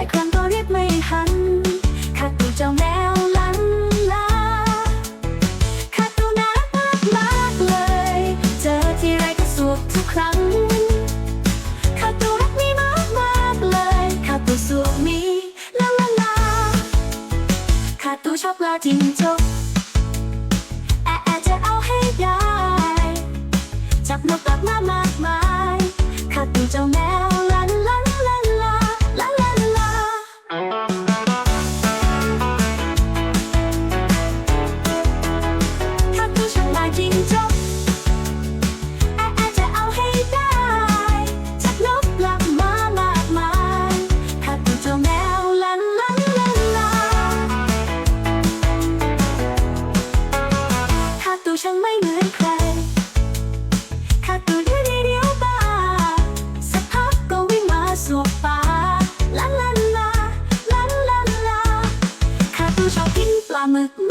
ลายครั้งก็เรียกไม่หันขัดตัวเจ้าแนวลังลาขัดตัวน่ามากมากเลย เจอที่ไรก็สวบทุกครั้งขัดตัวรักมีมากมากเลยขัดตัวสวบมีลาลาลาขัดตัวชอบลาจริงจบแอะแอะจะเอาให้ได้จับนกกลับมามากมายขัดตัวเจ้า mức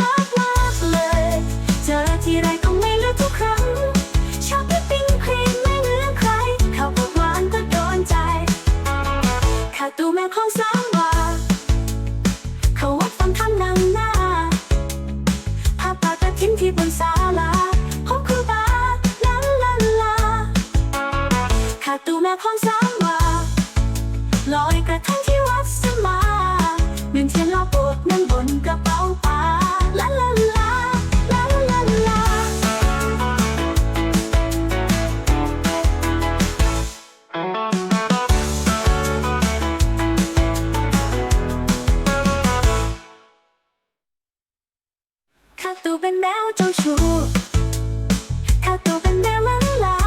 แมวตัวเป็นแมวลันลา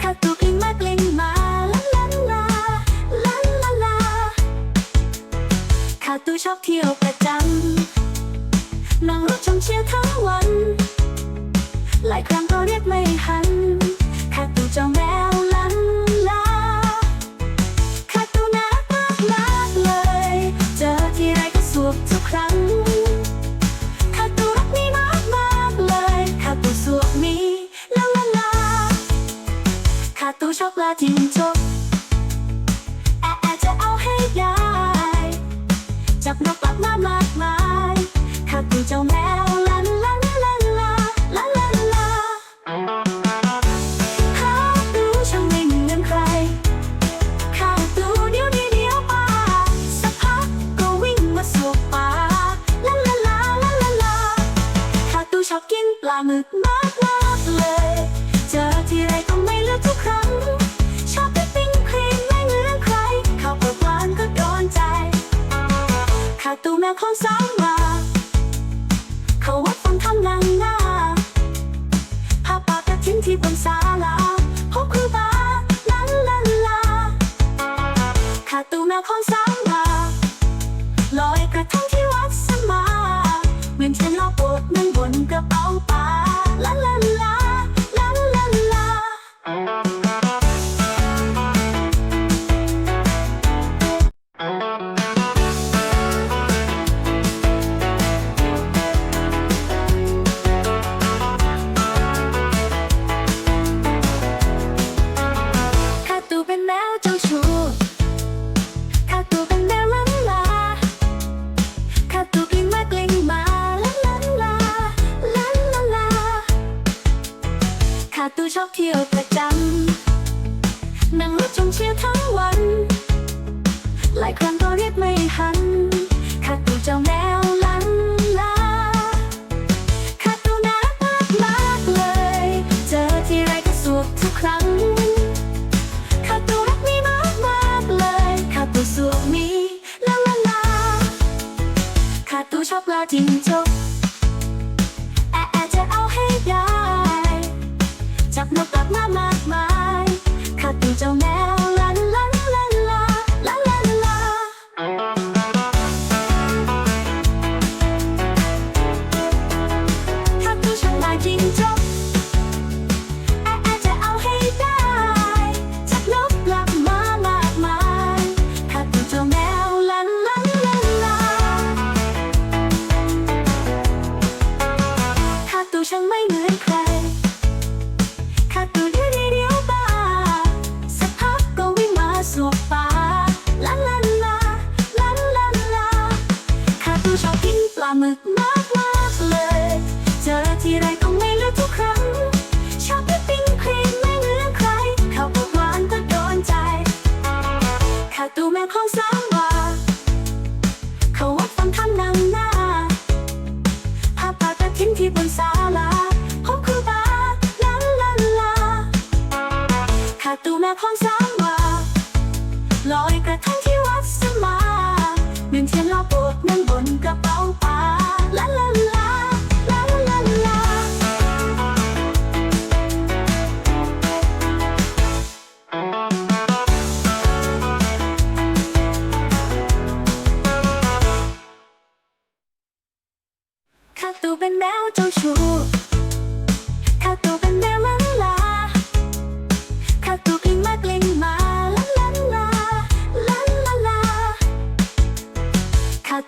ข้าตัวกลิ้งมากลิ้งมาลันลันลาลันลาข้าตัวชอบเที่ยวประจำนั่งรถชมเชียร์ทั้งวัน หลายครั้งก็เรียกไม่หันแค่ตัวจองแมวลัน ของสอง ปลาจิ้งจบแอะแอะจะเอาให้ได้ จับนกกลับมามากมายขัดดูเจ้าแม่ นึ่งเทียนรอบโบสถ์นั่งบนกระเป๋าผ้าลาลาลาลาลาลาข้าตูเป็นแมวเจ้าชู้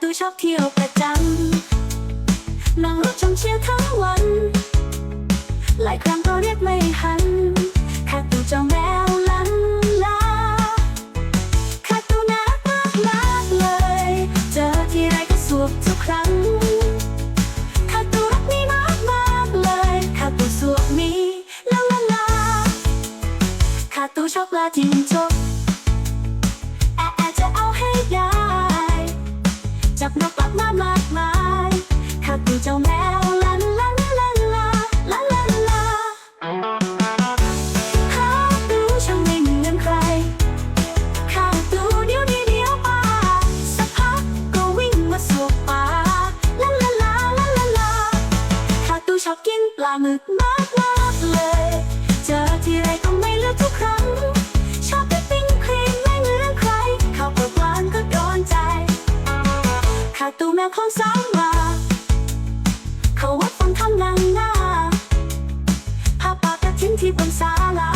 ตูชอบเที่ยวประจำนั่งรถชมเชียวทั้งวัน หลายครั้งก็เรียกไม่หันข้าตูเจ้าแมวลันลาข้าตูน่ารักมากเลย เจอทีไรก็สวบทุกครั้งข้าตัวรักมีมากมากเลยข้าตัวสวกมีลาลาลาข้าตัวชอบลาจิงจก กมากมากเลย เจอที่ไรก็ไม่เลือกทุกครั้ง ชอบไปปิ้งครีมไม่เหมือนใคร ข้าวโพดหวานก็โดนใจข้าตัวแมวของสาวมา เขาวัดฟังคำนางหน้าภาพปากกระทิ้นที่บนศาลา